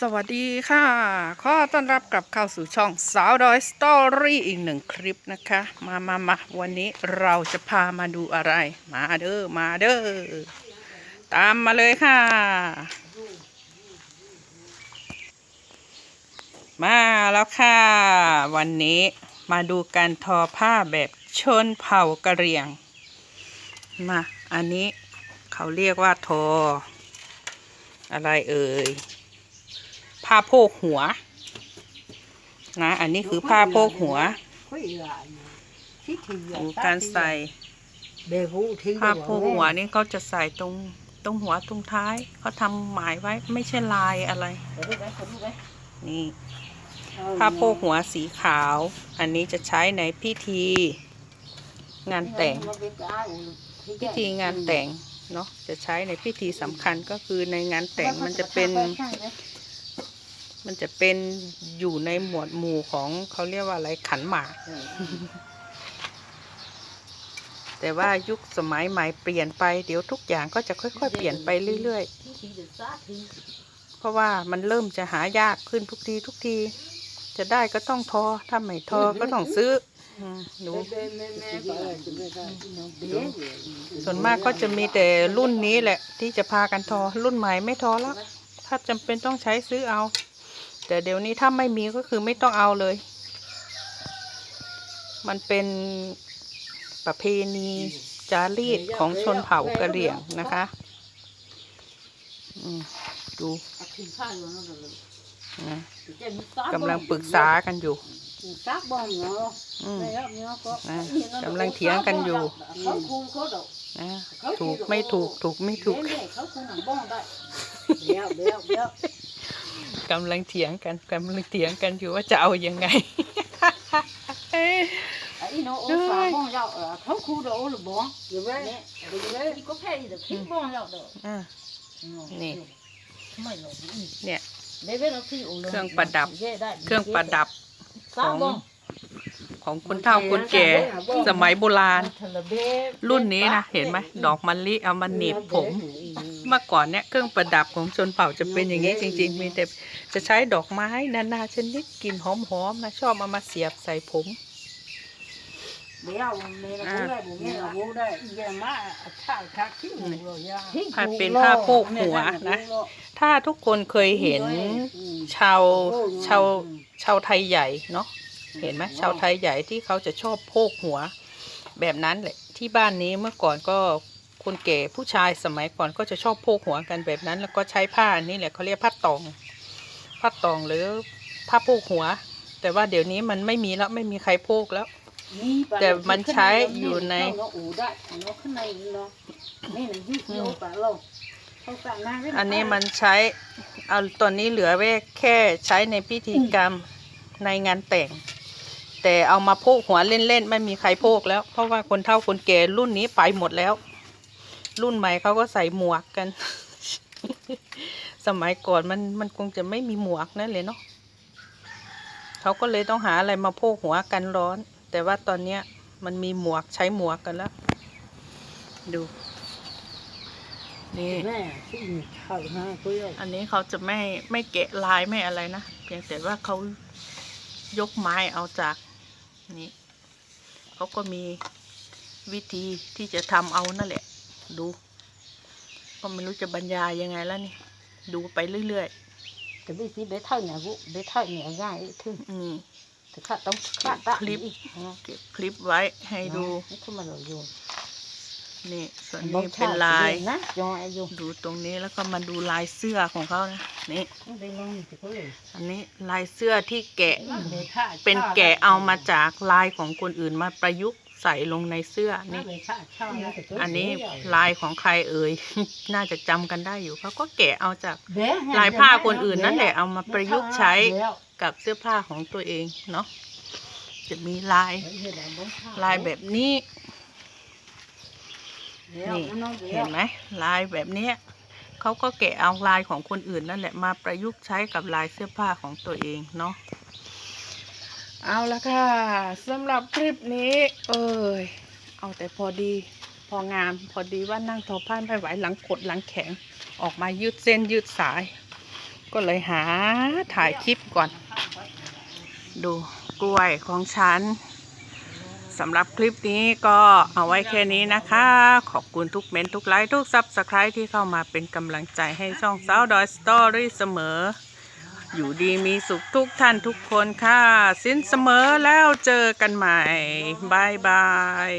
สวัสดีค่ะ ขอต้อนรับกลับเข้าสู่ช่องสาวดอยสตอรี่อีกหนึ่งคลิปนะคะ มามามาวันนี้เราจะพามาดูอะไร มาเด้อ มาเด้อ ตามมาเลยค่ะ มาแล้วค่ะ วันนี้มาดูการทอผ้าแบบชนเผ่ากะเหรี่ยง มา อันนี้เขาเรียกว่าทอ อะไรเอ่ย ผ้าโพกหัว นะ อันนี้คือผ้าโพกหัวการใส่ผ้าโพกหัวนี่เขาจะใส่ตรงตรงหัวตรงท้ายเขาทำหมายไว้ไม่ใช่ลายอะไร นี่ผ้าโพกหัวสีขาว อันนี้จะใช้ในพิธี งานแต่ง พิธีงานแต่งเนาะจะใช้ในพิธีสำคัญก็คือในงานแต่งมันจะเป็น มันจะเป็นอยู่ในหมวดหมู่ของเขาเรียกว่าอะไรขันหมาก แต่ว่ายุคสมัยใหม่เปลี่ยนไปเดี๋ยวทุกอย่างก็จะค่อยๆ เปลี่ยนไปเรื่อยๆ เพราะว่ามันเริ่มจะหายากขึ้นทุกทีทุกที จะได้ก็ต้องทอ ถ้าไม่ทอก็ต้องซื้ออืมดูส่วนมากก็จะมีแต่รุ่นนี้แหละ ที่จะพากันทอรุ่นใหม่ไม่ทอแล้ว ถ้าจำเป็นต้องใช้ซื้อเอา แต่เดี๋ยวนี้ถ้าไม่มีก็คือไม่ต้องเอาเลย มันเป็นประเพณีจารีตของชนเผ่ากะเหรี่ยงนะคะดูกำลังปรึกษากันอยู่กำลังเถียงกันอยู่นะถูกไม่ถูกถูกไม่ถูก กำลังเถียงกันกำลังเถียงกันอยู่ว่าจะเอายังไง ý nó ô phá bong rau ở thấu khu đó ô là bóng nè đi có phải được thích bong rau đó อ่า Nè. mày nó เนี่ย đấy với nó khi ủ เครื่องประดับ เครื่องประดับ sao Bóng. bong ของคนเฒ่าคนแก่ สมัยโบราณ รุ่นนี้นะ เห็นไหมดอกมะลิเอามาหนีบผม เมื่อก่อนเนี่ยเครื่องประดับของชนเผ่าจะเป็นอย่างนี้จริง ๆ มีแต่จะใช้ดอกไม้นานาชนิดกลิ่นหอมๆนะชอบเอามาเสียบใส่ผม béo mẹ là bố đây bố mẹ là bố đây giờ má thảo thác thích rồi ya ผ้าเป็นผ้าโพกหัวนะ ถ้าทุกคนเคยเห็นชาวชาวชาวไทยใหญ่เนาะเห็นไหมชาวไทยใหญ่ที่เขาจะชอบโพกหัว แบบนั้นแหละที่บ้านนี้เมื่อก่อนก็ คนแก่ผู้ชายสมัยก่อนก็จะชอบโพกหัวกันแบบนั้น แล้วก็ใช้ผ้าอันนี้แหละเขาเรียกผ้าตองผ้าตองหรือผ้าโพกหัว แต่ว่าเดี๋ยวนี้มันไม่มีแล้วไม่มีใครโพกแล้ว แต่มันใช้อยู่ใน nó ủ đại nó cái này nó nên là giúp nhiều cả lâu không phải mang cái อันนี้มันใช้เอาตอนนี้เหลือไว้แค่ใช้ในพิธีกรรมในงานแต่ง แต่เอามาโพกหัวเล่นๆ ไม่มีใครโพกแล้ว เพราะว่าคนเฒ่าคนแก่รุ่นนี้ไปหมดแล้ว รุ่นใหม่เขาก็ใส่หมวกกัน สมัยก่อนมันมันคงจะไม่มีหมวกนั่นเลยเนาะเขาก็เลยต้องหาอะไรมาโพกหัวกันร้อน แต่ว่าตอนเนี้ยมันมีหมวกใช้หมวกกันแล้ว ดู นี่อันนี้เขาจะไม่ไม่แกะลายไม่อะไรนะ เพียงแต่ว่าเขายกไม้เอาจากนี้เขาก็มีวิธีที่จะทำเอานั่นแหละ ดู ก็ไม่รู้จะบรรยายยังไงแล้วนี่ ดูไปเรื่อย cái vị trí bé thảo nhà vụ bé thảo nhà gai ấy thương ๆนี่ thực khát tông khát tạ Clip. đi เก็บคลิปไว้ให้ดู không mà nổi dùng นี่ส่วน bông นี้เป็น thảo ลาย nát cho ai dùng ดูตรงนี้แล้วก็มาดูลายเสื้อของเขานะนี่ đây lo thì có thể อันนี้ลายเสื้อที่แกะ bé thảo เป็นแกะเอามาจากลายของคนอื่นมาประยุกต์ ใส่ลงในเสื้อนี่ bé thảo cho nó thì có อันนี้ thể rồi. ลายของใครเอ่ย น่าจะจำกันได้อยู่เขาก็แกะเอาจาก bé ลายผ้าคนอื่นนั่นแหละเอามาประยุกต์ใช้กับเสื้อผ้าของตัวเองเนาะจะมีลายลายแบบนี้นี่เห็นไหมลายแบบเนี้ยเขาก็แกะเอาลายของคนอื่นนั่นแหละมาประยุกต์ใช้กับลายเสื้อผ้าของตัวเองเนาะ เอาละค่ะสำหรับคลิปนี้ เอ้ยเอาแต่พอดี พองามพอดีว่านั่งทอผ้าไม่ไหวหลังกดหลังแข็ง ออกมายืดเส้นยืดสาย ก็เลยหาถ่ายคลิปก่อน ดูกล้วยของฉันสำหรับคลิปนี้ก็เอาไว้แค่นี้นะคะ ขอบคุณทุกเมนต์ทุกไลค์ทุกซับสไครต์ที่เข้ามาเป็นกำลังใจให้ช่องสาวดอยสตอรี่เสมอ อยู่ดีมีสุขทุกท่านทุกคนค่ะ สิ้นเสมอแล้วเจอกันใหม่บายบาย